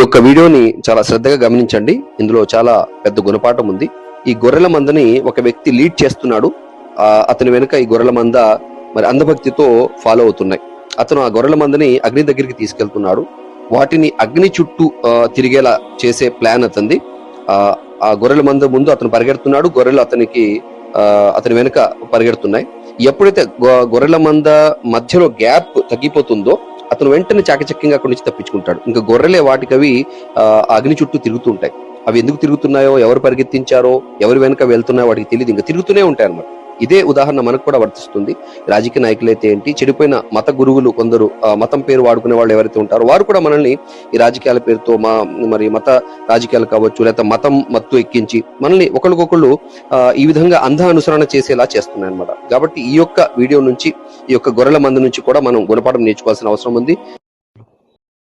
యొక్క వీడియోని చాలా శ్రద్ధగా గమనించండి. ఇందులో చాలా పెద్ద గుణపాఠం ఉంది. ఈ గొర్రెల మందని ఒక వ్యక్తి లీడ్ చేస్తున్నాడు. అతని వెనుక ఈ గొర్రెల మంద మరి అంధభక్తితో ఫాలో అవుతున్నాయి. అతను ఆ గొర్రెల మందని అగ్ని దగ్గరికి తీసుకెళ్తున్నాడు. వాటిని అగ్ని చుట్టూ తిరిగేలా చేసే ప్లాన్ అతంది ఆ, గొర్రెల మంద ముందు అతను పరిగెడుతున్నాడు. గొర్రెలు అతనికి అతని వెనుక పరిగెడుతున్నాయి. ఎప్పుడైతే గొర్రెల మంద మధ్యలో గ్యాప్ తగ్గిపోతుందో అతను వెంటనే చాకచక్యంగా అక్కడి నుంచి తప్పించుకుంటాడు. ఇంకా గొర్రెలే వాటికి అవి ఆ, అగ్ని చుట్టూ తిరుగుతూ ఉంటాయి. అవి ఎందుకు తిరుగుతున్నాయో ఎవరు పరిగెత్తించారో ఎవరి వెనక వెళ్తున్నాయో వాటికి తెలియదు ఇంకా తిరుగుతూనే ఉంటాయి అన్నమాట ఇదే ఉదాహరణ మనకు కూడా వర్తిస్తుంది. రాజకీయ నాయకులైతే ఏంటి? చెడిపోయిన మత గురువులు కొందరు మతం పేరు వాడుకునే వాళ్ళు ఎవరైతే ఉంటారో వారు కూడా మనల్ని ఈ రాజకీయాల పేరుతో మా మరి మత రాజకీయాలు కావచ్చు లేదా మతం మత్తు ఎక్కించి మనల్ని ఒకరికొకళ్ళు ఈ విధంగా అంధ అనుసరణ చేసేలా చేస్తున్నాయి అనమాట కాబట్టి ఈ యొక్క వీడియో నుంచి ఈ యొక్క గొర్రెల మంది నుంచి కూడా మనం గుణపాఠం నేర్చుకోవాల్సిన అవసరం ఉంది.